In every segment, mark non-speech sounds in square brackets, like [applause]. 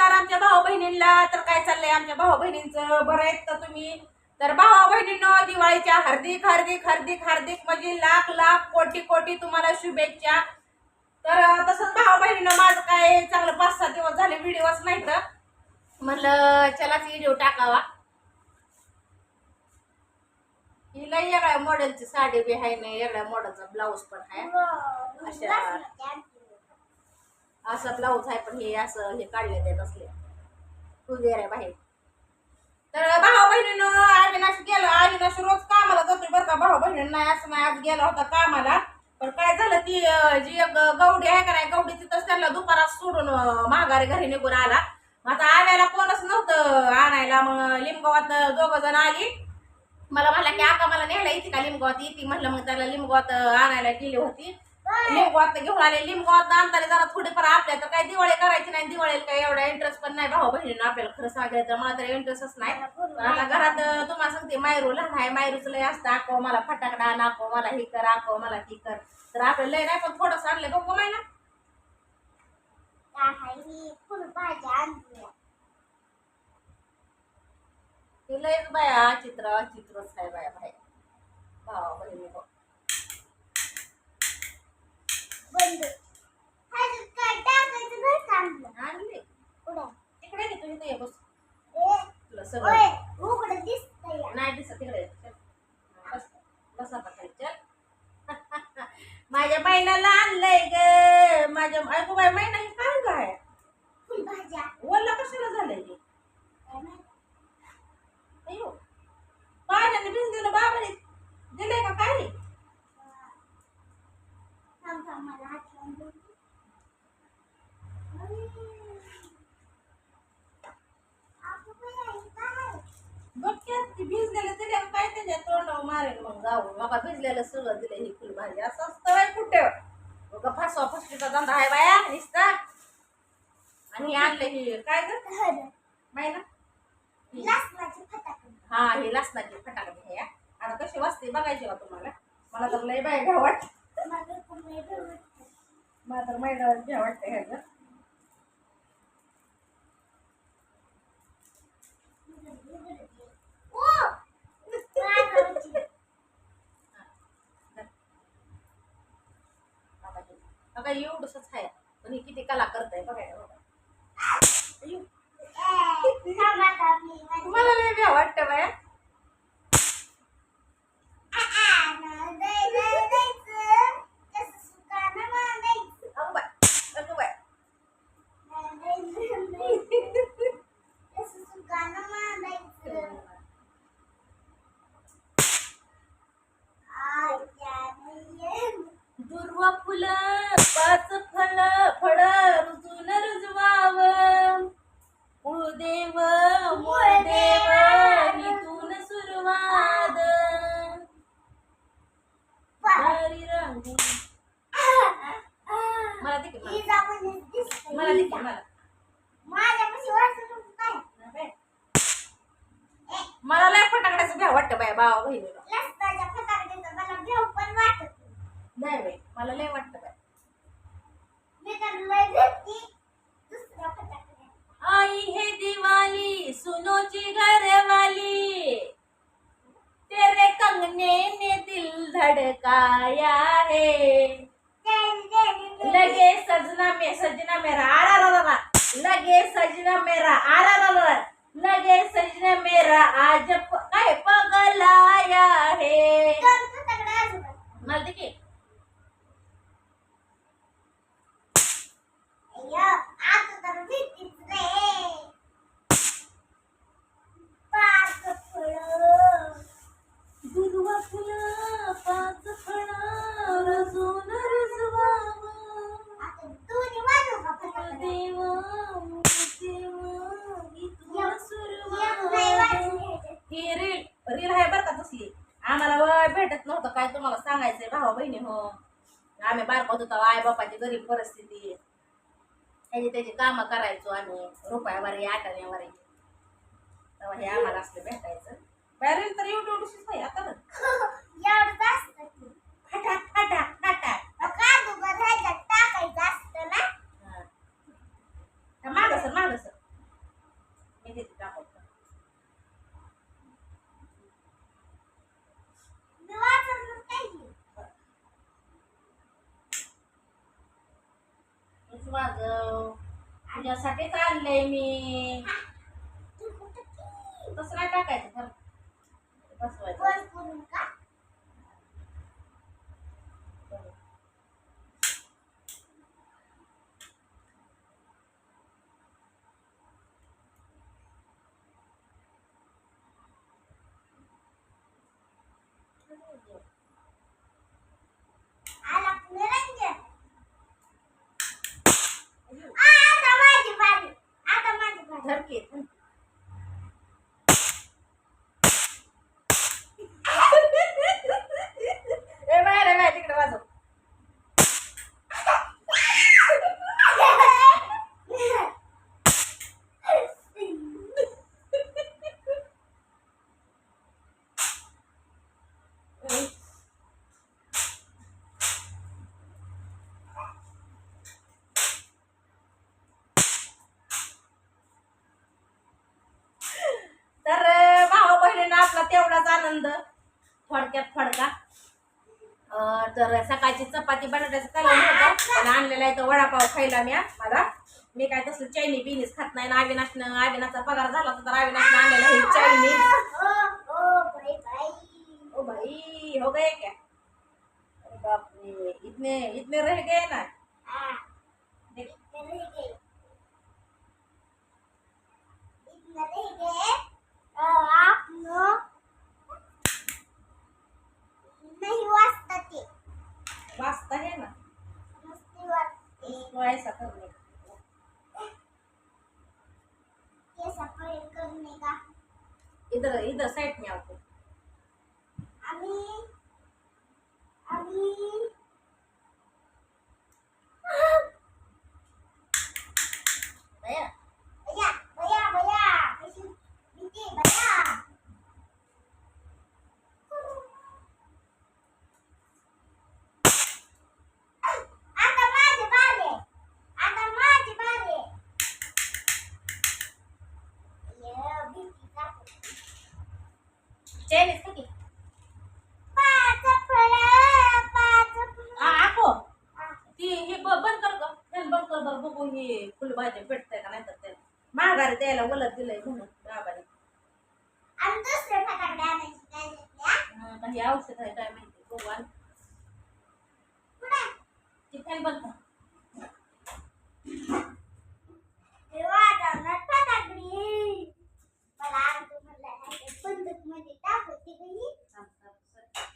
नमस्कार आमच्या भाऊ बहिणींना तर काय चाललंय आमच्या भाऊ बहिणींचं बरं आहेत का तुम्ही? तर भाऊ बहिणींनो दिवाळीच्या हार्दिक हार्दिक हार्दिक हार्दिक म्हणजे लाख लाख कोटी कोटी तुम्हाला शुभेच्छा. तर तसंच भाऊ बहिणीनं माझं काय चांगलं पाच सहा दिवस झाले व्हिडिओच नाही तर. म्हणलं चलाच व्हिडिओ टाकावा. ही लई वेगळ्या मॉडेलची साडी बी आहे नाही वेगळ्या मॉडेलचा ब्लाऊज पण आहे. अशा. असा ब्लाऊज आहे पण हे असं हे काढले ते नसले वगैरे बाहेर. तर भाऊ बहिणीनं अविनाश गेला. अविनाश रोज कामाला जातोय बरं का? भाऊ बहिणीनं नाही असं नाही. आज गेला होता कामाला. पण काय झालं ती जी एक गवडी आहे का नाही गवडी तिथंच त्यांना दुपारात सोडून माघारी घरी निघून आला. आता आणायला कोणच नव्हतं आणायला. मग लिंबगावात दोघ जण आली. मला म्हणला की आका मला न्यायला येते का लिंबगावात येते म्हणलं मग त्याला लिंबगावात आणायला गेली होती. लिंबगावात घेऊन आले लिंबगावात आणताना जरा थोडेफार आपल्या तर काही दिवाळी करायची नाही दिवाळीला काही एवढा इंटरेस्ट पण नाही. भाऊ बहिणीनं आपल्याला खरं सांगायचं मला तर इंटरेस्टच नाही. आता घरात तुम्हाला सांगते मायरू लहान आहे मायरूचं लय असतं आको मला फटाकडा नाको मला हे कर आको मला ती कर. तर आपल्याला लय नाही पण थोडंसं आणलं बघू माय ना? लयच बाया चित्र चित्रच आहे बाया बाहेर. भाऊ बहिणी बघ आणली तिकडे घे तुझी ते बस तुला सगळं नाही दिसत तिकडे चल. बस बस आता खाली चल माझ्या महिन्याला आणलंय ग. माझ्या बाय महिना हे काय काय वल्ला कशाला झालंय हे अयो पाण्याने भिजलेलं बाबाने दिलंय का काय बघ की ती भिजलेलं दिलं काय त्याच्या तोंडावर मारेल मग जाऊन? मग भिजलेलं सगळं दिलं ही फुलभाजी असं असतं बाई कुठे? बघ फसवा फसवीचा धंदा आहे बाया निसता. आणि हे आणलं ही काय ग? माहिती ना? हा. हे लसणाची फटाकडे हे आता कशी वाजते बघायची का तुम्हाला? मला तर लय बाय घ्या वाटत. मला तर मैदावर घ्या वाटतं ह्याचं आता हे. बघा आहे. पण हे किती कला करताय बघायला बघा अय्यो. तुम्हाला लय भ्या वाटतं बाया अगं बाय अगं बाय दुर्वा फुलं पाच फळ फळ रुजून रुजवाव मूळदेव मूळदेव इथून सुरुवात हरी रंग मला दे की मला मला. दे मला मला लय फटाकड्याचं भ्या वाटतं बाया भावा बहिणीला नाही. बाई मला लय वाटतं बाय. आई है दिवाली सुनो जी घरवाली. तेरे कंगने ने दिल धड़काया है. लगे सजना में सजना मेरा आरा रा रा लगे सजना मेरा आरा रा रा लगे सजना मेरा आज काय पगलाया है। मला की. दुर्वा फुलं पाच फळं रजून रुजवावं. देव देव इथून सुरुवात ही रील रील आहे बरं का तसली आम्हाला वय भेटत नव्हतं काय तुम्हाला सांगायचंय भावा बहिणी हो आम्ही बारकत होतो आई बापाची गरीब परिस्थिती त्याची त्याची कामं करायचो आम्ही रुपयावारी आठाण्यावारी तेव्हा हे आम्हाला असलं भेटायचं. रील तर एवढी एवढीशीच आहे आता ना [laughs] फटाक फटाक फटाक हा. मागं सर मागं सर माझं तुझ्यासाठीच आणलंय मी. तसं नाही टाकायचं बसवायचं. खरं बसवायचं धरके ए बाहेर आहे बाहेर तिकडे वाजव तर भाऊ बहिणीनं आपला तेवढाच आनंद. थोडक्यात फडका तर सकाळची चपाती बटाट्याचं कालवण होतं आणि आणलेला आहे तो वडापाव खायला मी मला. मी काय तसलं चायनी बिनीस खात नाही. ना अविनाशनं अविनाचा पगार झाला तर अविनाशनं आणलेला आहे चायनीज ओ भाई हो गए क्या बाप इतने इतने रह गए ना இந்த சைடு फळं. आ आको आ, ती हे ब- बंद कर ग फॅन बंद कर बरं बघू हे फुलभाजी भेटतंय का नाही तर ते महागारी द्यायला वलत दिलंय म्हणून बाबाने आणि दुसरे फटाकडे आणायचे काय घेतल्या? हं, काही औषध आहे काय माहिती बघू आणि कुठे? ती फॅन बंद कर हे वाजवणार फटाकडी. मला आणतो म्हणलं नाही ते बंदूकमध्ये टाकते का ही? थांब, थांब, सर.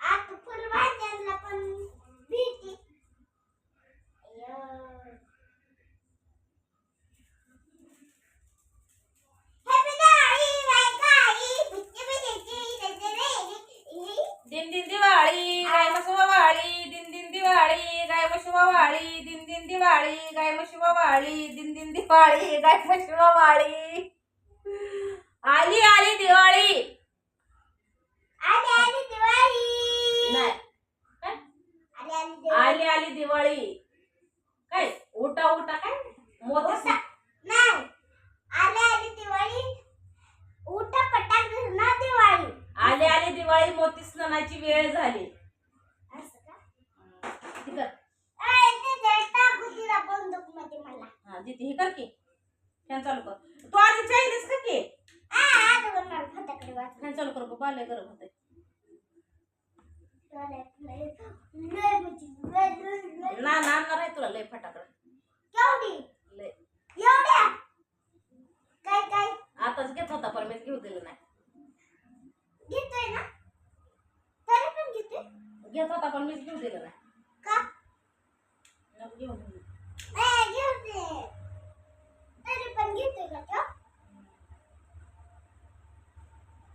आता फुलभाज्यांना पण भीती. अय्यो. Happy Diwali, my गाडी. भीती भीतीची गजरे. दिन दिन दिवाळी गाय मशुवा वाळी दिन दिन दिवाळी गाय मशुवा वाळी दिन दिन दिवाळी गाय मशुवा वाळी दिन दिन दिवाळी गाय मशुवा वाळी आली आली दिवाळी आली आली दिवाळी. नाही? आली आली दिवाळी. दिवाळी काय उठा उठा काय उठा. नाही. आली आली दिवाळी. उठा पटाक ना दिवाळी. आली आली दिवाळी मोती स्नानाची वेळ झाली असं का? ती कर अय, ते जळ टाकू तिला बंदूकमध्ये मला. हा दीदी हे कर की. फॅन चालू कर. तू आधी चायनीज की वाजवणार. फॅन चालू कर बाबा लय गरम लय म्हणजे. ना ना आणणार आहे तुला लय फटाकडा. आताच घेत होता पण मी घेऊ दिलं नाही. घेत होता पण मीच घेऊ दिलं नाही. का? नको घेऊ तरी पण घेतोय का तो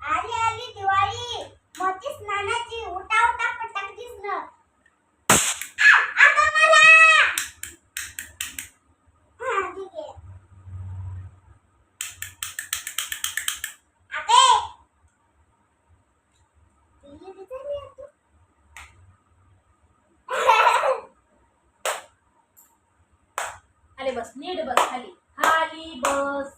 आली आली दिवाळी मोती स्नानाची उठा उठा पटाक दिसणं आ, आता मला हा ठीक आहे अबे तुझी बी झाली आता. खाली बस नीट बस खाली. खाली बस.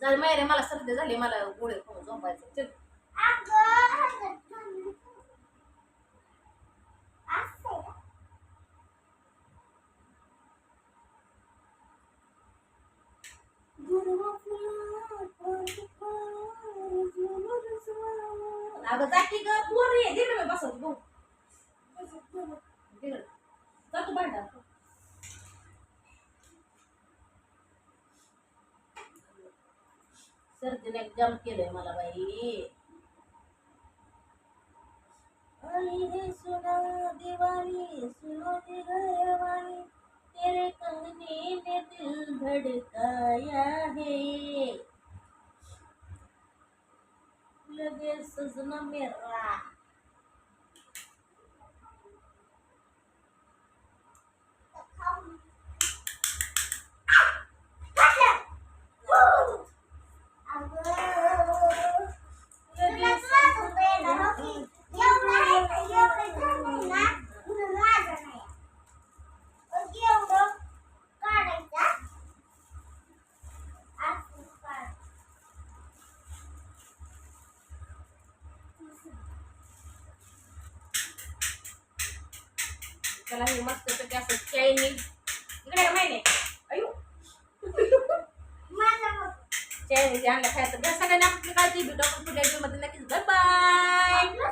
जाय मायरे मला सध्या झाली मला गोळे खाऊन झोपायचं. चल. अगं जा की ग. जम्प केलंय मला बाई. आई हे सुना दिवाळी सुनो दिवाळी तेरे कहने दिल धड़काया हे. लगे सजना मेरा त्याला हे मस्त पैकी असं चायनीज इकडे माहिने अयो चायनीज आणला खायचं. सगळ्यांना आपली काळजी भेटू आपण पुढे नक्कीच बाय बाय